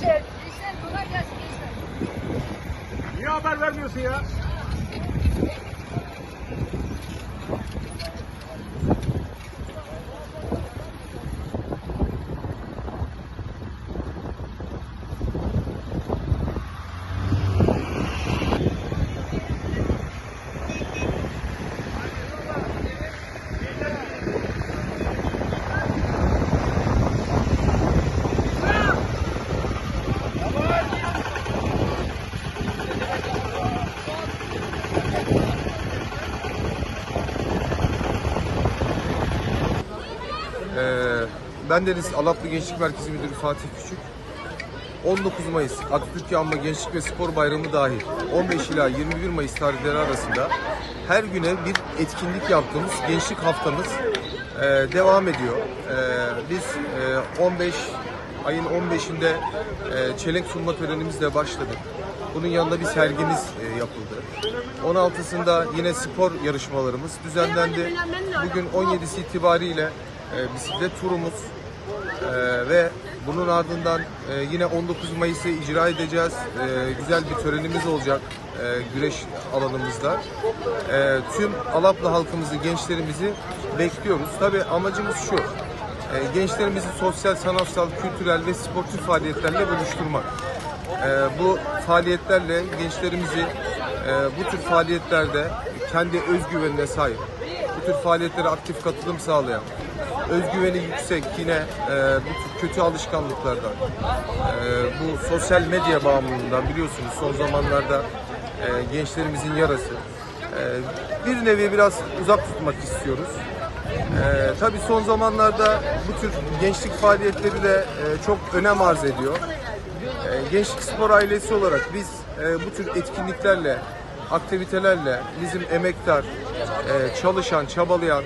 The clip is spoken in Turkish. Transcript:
Gençler kolay gelsin gençler. Niye haber vermiyorsun ya? Ee, ben Deniz Alaplı Gençlik Merkezi Müdürü Fatih Küçük. 19 Mayıs Atatürk Anma Gençlik ve Spor Bayramı dahil 15 ila 21 Mayıs tarihleri arasında her güne bir etkinlik yaptığımız gençlik haftamız e, devam ediyor. E, biz e, 15 ayın 15'inde e, çelenk sunma törenimizle başladık. Bunun yanında bir sergimiz e, yapıldı. 16'sında yine spor yarışmalarımız düzenlendi. Bugün 17'si itibariyle e, bisiklet turumuz e, ve bunun ardından e, yine 19 Mayıs'ı icra edeceğiz. E, güzel bir törenimiz olacak e, güreş alanımızda. E, tüm Alaplı halkımızı, gençlerimizi bekliyoruz. Tabii amacımız şu. e, gençlerimizi sosyal, sanatsal, kültürel ve sportif faaliyetlerle buluşturmak. Ee, bu faaliyetlerle gençlerimizi e, bu tür faaliyetlerde kendi özgüvenine sahip, bu tür faaliyetlere aktif katılım sağlayan, özgüveni yüksek yine e, bu kötü alışkanlıklardan, e, bu sosyal medya bağımlılığından biliyorsunuz son zamanlarda e, gençlerimizin yarası. E, bir nevi biraz uzak tutmak istiyoruz. Ee, tabii son zamanlarda bu tür gençlik faaliyetleri de e, çok önem arz ediyor. Ee, gençlik spor ailesi olarak biz e, bu tür etkinliklerle, aktivitelerle bizim emektar, e, çalışan, çabalayan